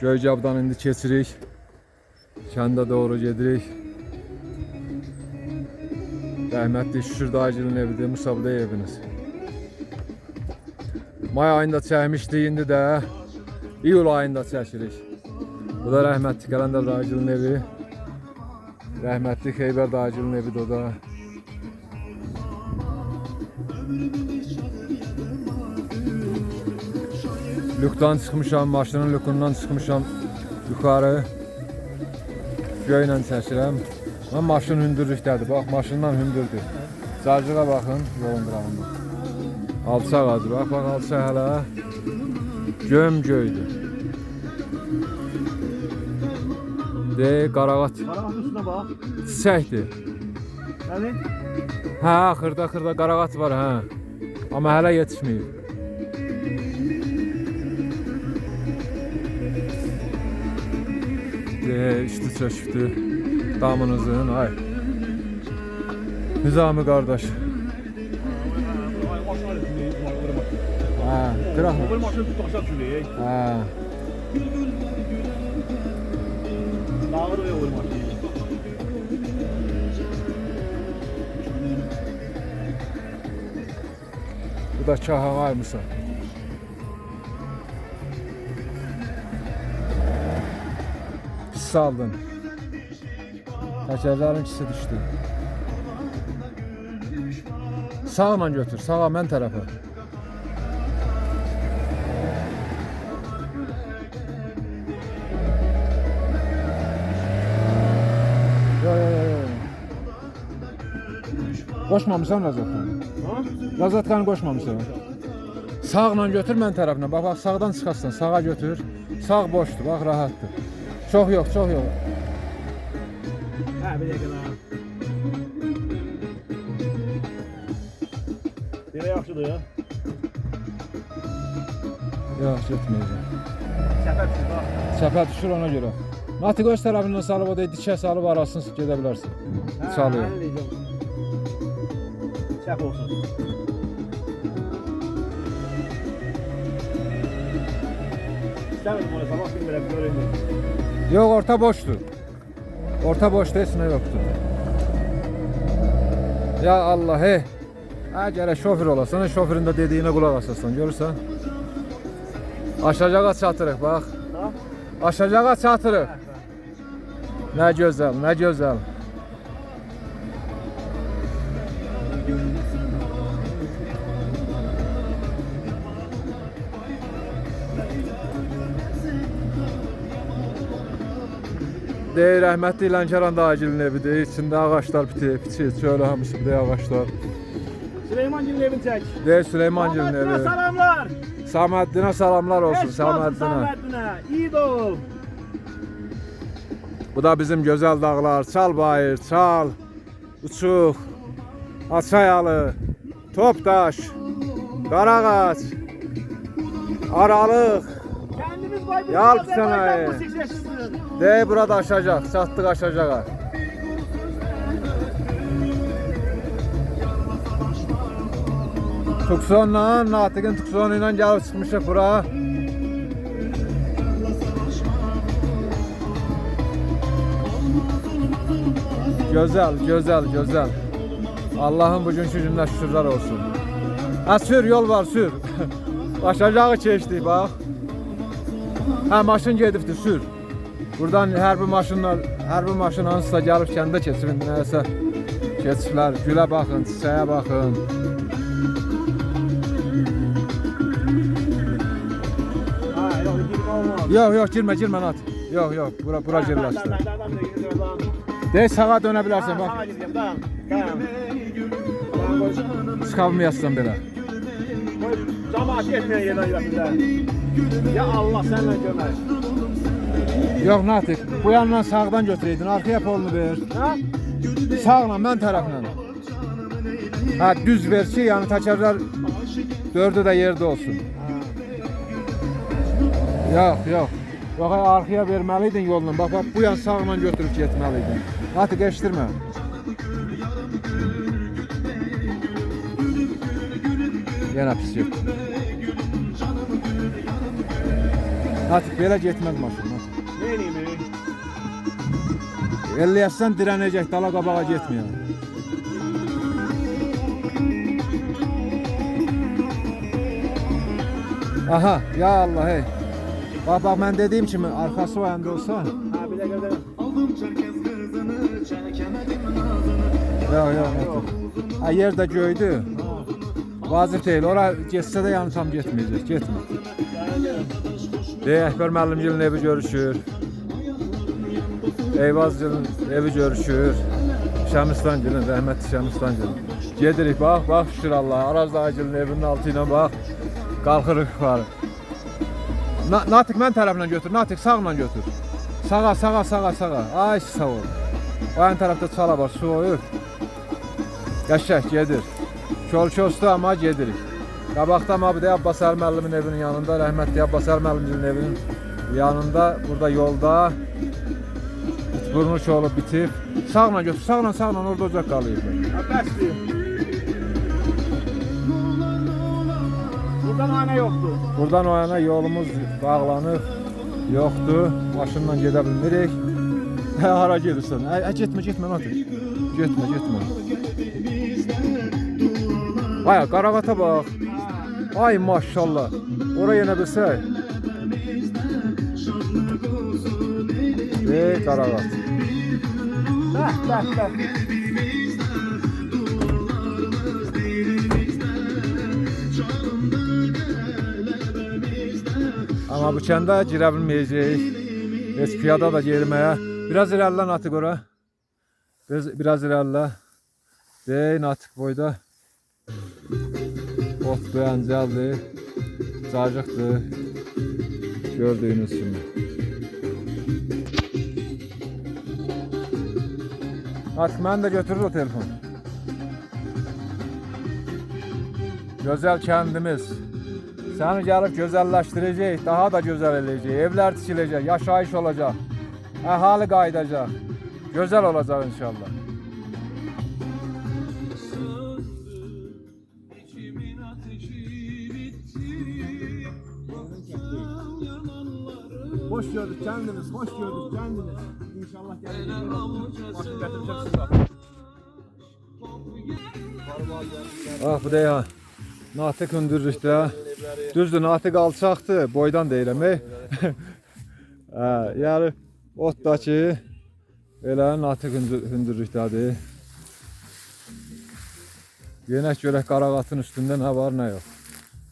Göycabdan indi keçirik. Kəndə doğru gedirik. Rəhmətli Şükür dayıcının evidir, Musabda eviniz. May ayında çəkmişdik, indi də iyul ayında çəkirik. Bu da rəhmətli Qələndər dayıcının evi. Rəhmətli Xeybər dayıcının evidir o da. Lükdən çıxmışam, maşının lükundan çıxmışam yuxarı. Göylə çəkirəm. Amma maşın hündürlükdədir. Bax, maşından hündürdür. Cacığa baxın yolun qırağında. Alçaq adı. Bax, bax, alçaq hələ. Göm göydür. De, qarağat Karanın üstüne bak. çiçəkdir. Yani Hə, xırda xırda qarağat var, hə. Amma hələ yetişməyib. Üstü çöşdü. Damınızın, ay. Nizami maşını tut aşağı düşürüyor. Hə. Dağır ve maşını. Bu da kaha varmısa. Saldın. Təkərlərin ikisi düşdü. Sağla götür, sağa yo. Qoşmamısan Razatxan? Ha? Razatxanı qoşmamısan? Sağla götür mən tərəfinə. Bax, bax sağdan çıxarsan, sağa götür. Sağ boşdur, bax rahatdır. Çox yox, çox yox. Ha bir dakika daha. Nereye yaxşıdır ya? Yox, getməyəcəm. Sepet bak. Çəpə düşür ona görə. Natiq öz tərəfindən salıb o da dikə salıb arasını gedə bilərsən. Ha, diyeceğim. Sep olsun. İstemedim onu sabah bir böyle bir Yox, orta boşdur. Orta boşda heç nə yoxdur. Ya Allah, hey. Ha gərək şoför olasan, şoförün də dediyinə qulaq asasan, görürsən? Aşacağa çatırıq, bax. Ha? Aşacağa çatırıq. Nə gözəl, nə gözəl. Deyir rəhmətli Lənkəran dağcılının evidir. İçində ağaclar bitib, kiçik, şöyle hamısı bir ağaclar. Süleyman Gül'ün evini çek. Deyir Süleymancılının Samettin'e evi. Saməddinə salamlar olsun, Eş olsun Saməddinə. Samettin'e. İyi doğum. Bu da bizim gözəl dağlar. Çal bayır, çal, uçuq, Açayalı, Topdaş, Qarağac, Aralıq. Musik yaşasın. De burada aşacaq, çatdıq aşacağa. Tuksonla, Natiqin Tuksonu ilə gəlib çıxmışıq bura. Gözəl, gözəl, gözəl. Allah'ın bugünkü gününə şükürlər olsun. Ha sür, yol var, sür. Aşacağı keçdik, bax. Hə, maşın gedibdi, sür. Buradan hər bir maşınlar, hər bir maşın hansısa gəlib kəndə keçir, indi nəyəsə keçiblər. Gülə baxın, çiçəyə baxın. Yox, yox, girmə, girmə Nat. Yox, yox, bura bura girləşdir. De sağa dönə bilərsən, bax. Çıxalmayasan belə. Camaat etmeyen yerden yapacağım. Ya Allah senden gömer. Yox, Natiq, bu yandan sağdan götürəydin, arxaya polunu ver. Ha? Sağla, mən tərəflə. Hə, düz ver ki, yəni təkərlər dördü də yerdə olsun. Yox, yox. Yox, ay, arxaya verməliydin yolla. Bax, bax, bu yan sağla götürüb getməliydin. Natiq, eşidirmə. Yenə pis getdi. Natik belə getməz maşın. Natik. Neyini? 50 yaşsan direnecek, dala qabağa getmiyor. Aha, ya Allah hey. Bak bak ben dediğim kimi arkası o yanda olsa. Ha bir dakika bir dakika. Ya ya. Ha yer de göydü. Vazif değil. Ora getsə də yanı tam getməyəcək. Getmə. Dey Əkbər müəllimgilin evi görüşür. Eyvazgilin evi görüşür. Şəmistangilin, rəhmətli Şəmistangilin. Gedirik, bax, bax şükür Allah. Araz dayıgilin evinin altı ilə bax. Qalxırıq yuxarı. Na Natiq mən tərəflə götür. Natiq sağla götür. Sağa, sağa, sağa, sağa. Ay sağ ol. O yan tərəfdə çala var, su oyur. Qəşək gedir. Kol kostu amma gedirik. Qabaqda Mabdə Abbas Əli müəllimin evinin yanında, rəhmətli Abbas Əli müəllimin evinin yanında, burada yolda burnu olub bitib. Sağla götür, sağla, sağla orada ocaq qalıyıb. Ha bəsdir. Buradan hane yoktu. Buradan o yana yolumuz bağlanıb, yoxdur. Maşınla gedə bilmirik. Hə, hara gedirsən? Ə, ə, getmə, getmə, Natiq. Getmə, getmə. Ay, qarağata bax. Ay maşallah. Ora yenə bilsək. Ey qarağat. Bəh bəh bəh. Amma bu kəndə girə bilməyəcəyik. Heç piyada da girməyə. Biraz irəlilə Natiq ora. Biraz, biraz irəlilə. Dey Natiq boyda. Otdur, əncəldir. Cacıqdır. Gördüyünüz kimi. Natiq mən də götürür o telefon. Gözəl kəndimiz. Səni gəlib gözəlləşdirəcək, daha da gözəl eləyəcək. Evlər tikiləcək, yaşayış olacaq. Əhali qayıdacaq. Gözəl olacaq inşallah. Hoş gördük kendiniz, hoş gördük kendiniz. İnşallah gelecek. Başka getireceksiniz. Ah bu da ya. Natiq hündürlükdə. Düzdür, Natiq alçaqdır, boydan deyirəm. ey. hə, yəni otdakı elə hündür- hündürlükdədir. Yenək görək qarağatın üstündə nə var, nə yox.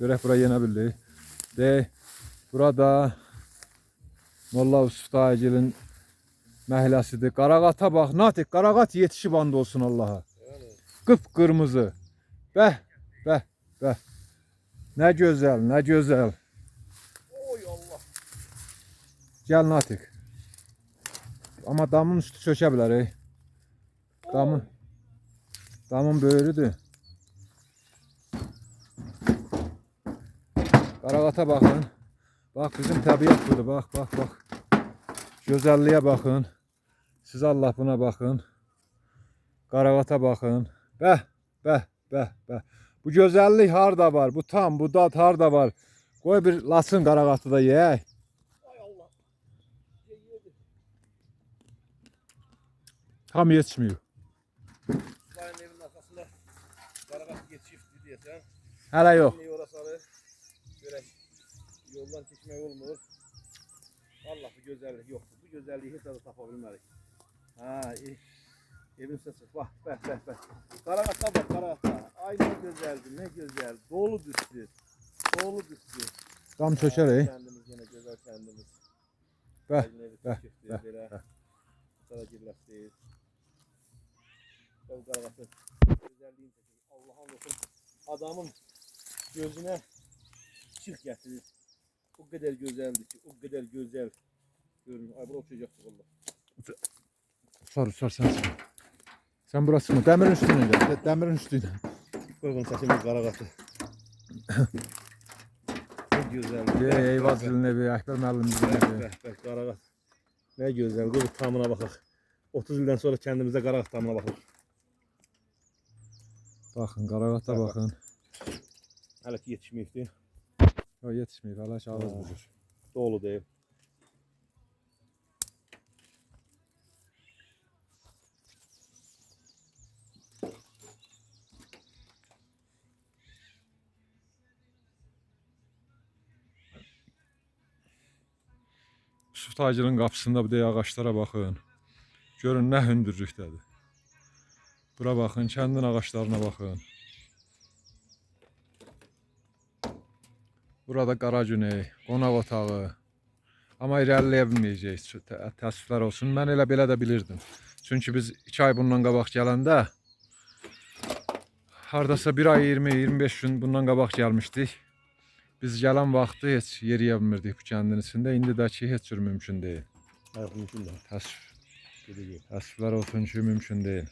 Görək bura yenə bildik. Dey, burada Molla Yusuf dayıgilin məhləsidir. Qarağata bax, Natiq, qarağat yetişib and olsun Allaha. Qıpqırmızı. Bəh, bəh, bəh. Nə gözəl, nə gözəl. Oy Allah. Gəl Natiq. Amma damın üstü çökə bilər, ey. Damın damın böyrüdür. Qarağata baxın. Bax bizim təbiət budur. Bax, bax, bax. Gözəlliyə baxın. Siz Allah buna baxın. Qarağata baxın. Bəh, bəh, bəh, bəh. Bu gözəllik harda var? Bu tam, bu dad harda var? Qoy bir lasın qarağatı da yeyək. Tam yetişmiyor. Bayın evinin arkasında Karakat geçişti diyesen. Hələ yox. Böyle yoldan geçmek olmuyor. Allah bu güzellik yoktu. Bu güzelliği hiç adı tapabilmedik. Ha. Evin sesi. Bak, bak, bak, bak. Karagata bak, karagata. Ay ne güzeldi, ne güzel. Dolu düştü. Dolu düştü. Tam çökər, ey. Kendimiz yine güzel kendimiz. Çiftli, bəh, belə. bəh. Qara gibləsdeyiz. Bu qaragatı gözəlliyin çəkir. Allah'ın olsun. Adamın gözünə çıx gətirir. O qədər gözəldir ki, o qədər gözəl görünür. Ay bura uçacaqdır valla. Sor, sor sen. sor. Sen burası mı? Demirin üstüne gel. De- Demirin üstüne. Bunu çəkimin qaragatı. Nə gözəldir. Ey, müəllim dilin Bəh, evi. bəh, bəh, qaragat. Nə gözəl. Qoy bu tamına baxaq. 30 ildən sonra kəndimizdə qaragat tamına baxaq. Baxın, qarağata baxın. Hələ ki yetişməyibdi. Yetişməyib, hələ ki ağız bucur. dolu değil. Yusuf tacirın qapısında bir de ağaçlara baxın. Görün nə hündürlükdədir. Bura baxın, kəndin ağaçlarına baxın. Burada qara güney, qonaq otağı. Amma irəliləyə bilməyəcəyik. Tə- tə- Təəssüflər olsun. Mən elə belə də bilirdim. Çünki biz 2 ay bundan qabaq gələndə hardasa 1 ay 20-25 gün bundan qabaq gəlmişdik. Biz gələn vaxtı heç yeriyə bilmirdik bu kəndin içində. İndi də ki heç cür mümkün deyil. Hayır mümkün değil. Təəssüf, təəssüflər olsun ki, mümkün deyil.